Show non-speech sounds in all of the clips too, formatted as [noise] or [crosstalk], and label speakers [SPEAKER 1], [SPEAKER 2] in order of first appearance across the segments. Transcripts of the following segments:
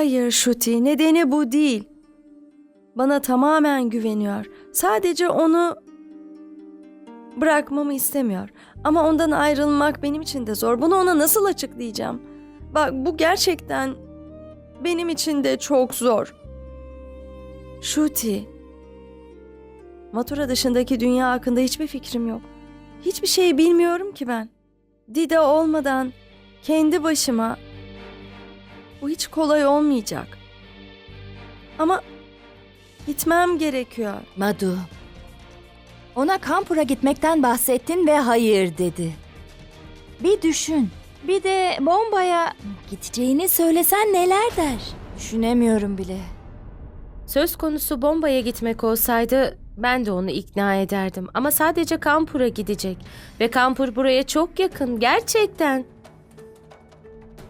[SPEAKER 1] Hayır Şuti, nedeni bu değil. Bana tamamen güveniyor. Sadece onu bırakmamı istemiyor. Ama ondan ayrılmak benim için de zor. Bunu ona nasıl açıklayacağım? Bak bu gerçekten benim için de çok zor. Şuti, Matura dışındaki dünya hakkında hiçbir fikrim yok. Hiçbir şey bilmiyorum ki ben. Dida olmadan kendi başıma bu hiç kolay olmayacak. Ama gitmem gerekiyor.
[SPEAKER 2] Madu. Ona kampura gitmekten bahsettin ve hayır dedi. Bir düşün. Bir de bombaya gideceğini söylesen neler der? Düşünemiyorum bile.
[SPEAKER 3] Söz konusu bombaya gitmek olsaydı ben de onu ikna ederdim. Ama sadece Kampur'a gidecek. Ve Kampur buraya çok yakın. Gerçekten.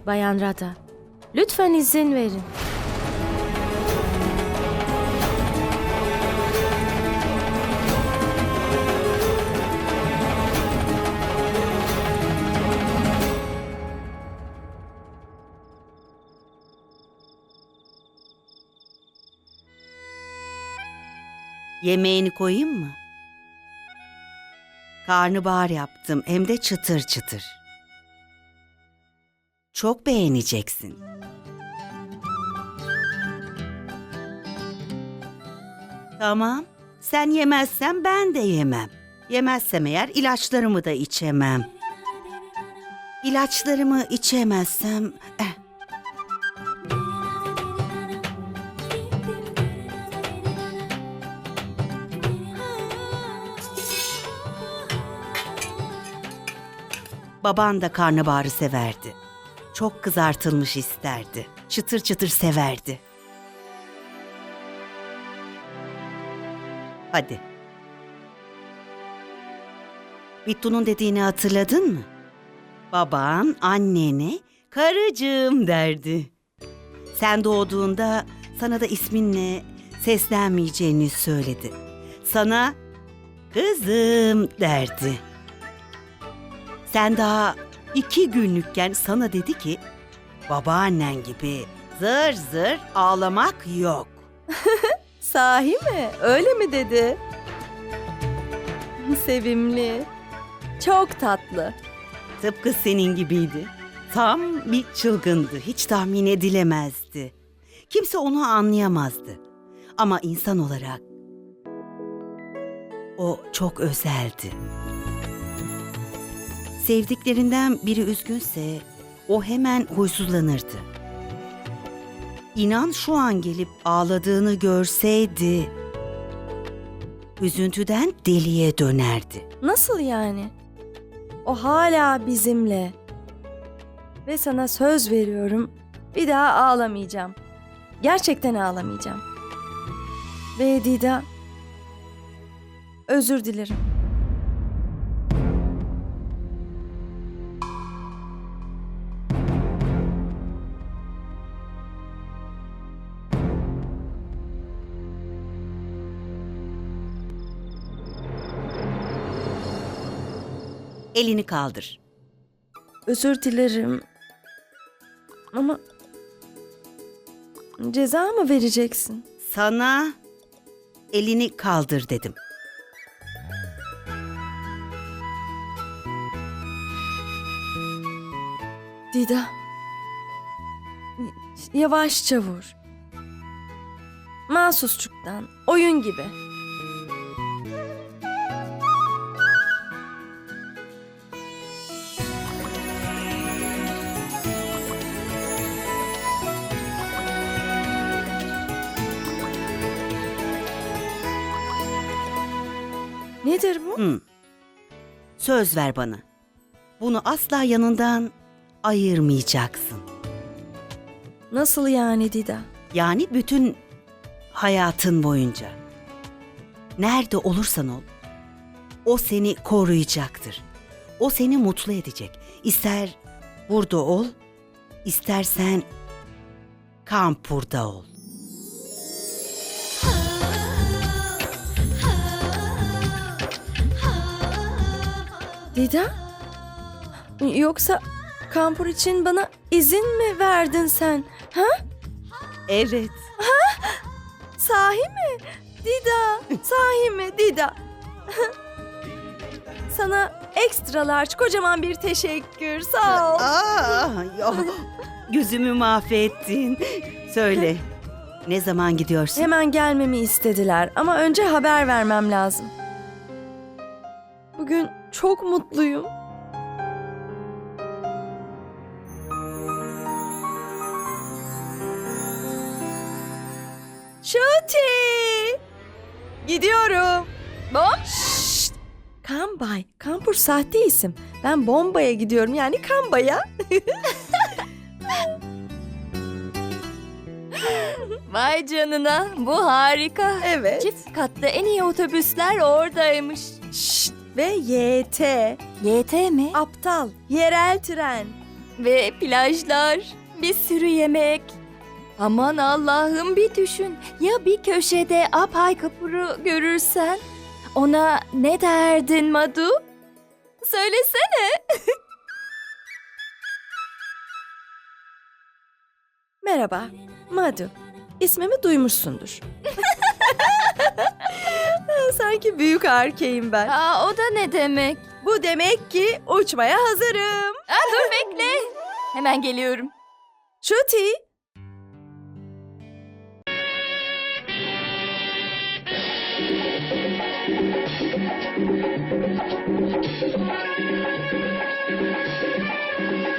[SPEAKER 3] Bayan Rada, lütfen izin verin.
[SPEAKER 4] Yemeğini koyayım mı? Karnabahar yaptım hem de çıtır çıtır. Çok beğeneceksin. Tamam. Sen yemezsen ben de yemem. Yemezsem eğer ilaçlarımı da içemem. İlaçlarımı içemezsem... Eh. Baban da karnabaharı severdi. Çok kızartılmış isterdi. Çıtır çıtır severdi. Hadi. Bittu'nun dediğini hatırladın mı? Baban annene karıcığım derdi. Sen doğduğunda sana da isminle seslenmeyeceğini söyledi. Sana kızım derdi. Sen daha iki günlükken sana dedi ki babaannen gibi zır zır ağlamak yok. [laughs]
[SPEAKER 1] Sahi mi? Öyle mi dedi? [laughs] Sevimli. Çok tatlı.
[SPEAKER 4] Tıpkı senin gibiydi. Tam bir çılgındı. Hiç tahmin edilemezdi. Kimse onu anlayamazdı. Ama insan olarak o çok özeldi. Sevdiklerinden biri üzgünse o hemen huysuzlanırdı. İnan şu an gelip ağladığını görseydi üzüntüden deliye dönerdi.
[SPEAKER 1] Nasıl yani? O hala bizimle. Ve sana söz veriyorum. Bir daha ağlamayacağım. Gerçekten ağlamayacağım. Ve Dida özür dilerim.
[SPEAKER 4] Elini kaldır.
[SPEAKER 1] Özür dilerim. Ama ceza mı vereceksin?
[SPEAKER 4] Sana elini kaldır dedim.
[SPEAKER 1] Dida. Yavaşça vur. Mahsusçuktan, oyun gibi. Nedir bu?
[SPEAKER 4] Hı. Söz ver bana. Bunu asla yanından ayırmayacaksın.
[SPEAKER 1] Nasıl yani Dida?
[SPEAKER 4] Yani bütün hayatın boyunca. Nerede olursan ol, o seni koruyacaktır. O seni mutlu edecek. İster burada ol, istersen kampurda ol.
[SPEAKER 1] Dida? Yoksa kampur için bana izin mi verdin sen? Ha?
[SPEAKER 4] Evet.
[SPEAKER 1] Sahi mi? Dida, sahi mi Dida? Sana extra large kocaman bir teşekkür. Sağ ol.
[SPEAKER 4] Aa, yo. Gözümü mahvettin. Söyle. Ne zaman gidiyorsun?
[SPEAKER 1] Hemen gelmemi istediler ama önce haber vermem lazım. Bugün çok mutluyum. Şuti! Gidiyorum.
[SPEAKER 2] Bom?
[SPEAKER 1] Şşt! Kambay. Kampur sahte isim. Ben Bombay'a gidiyorum yani Kambaya. [laughs]
[SPEAKER 2] Vay canına bu harika.
[SPEAKER 1] Evet.
[SPEAKER 2] Çift katlı en iyi otobüsler oradaymış.
[SPEAKER 1] Şşt! Ve YT.
[SPEAKER 2] YT mi?
[SPEAKER 1] Aptal. Yerel tren.
[SPEAKER 2] Ve plajlar, bir sürü yemek. Aman Allah'ım bir düşün. Ya bir köşede Apay Kapur'u görürsen? Ona ne derdin Madu? Söylesene.
[SPEAKER 1] Merhaba, Madu. İsmimi duymuşsundur. [laughs] Sanki büyük erkeğim ben.
[SPEAKER 2] Aa, o da ne demek?
[SPEAKER 1] Bu demek ki uçmaya hazırım.
[SPEAKER 2] Aa, dur bekle. Hemen geliyorum.
[SPEAKER 1] Şuti,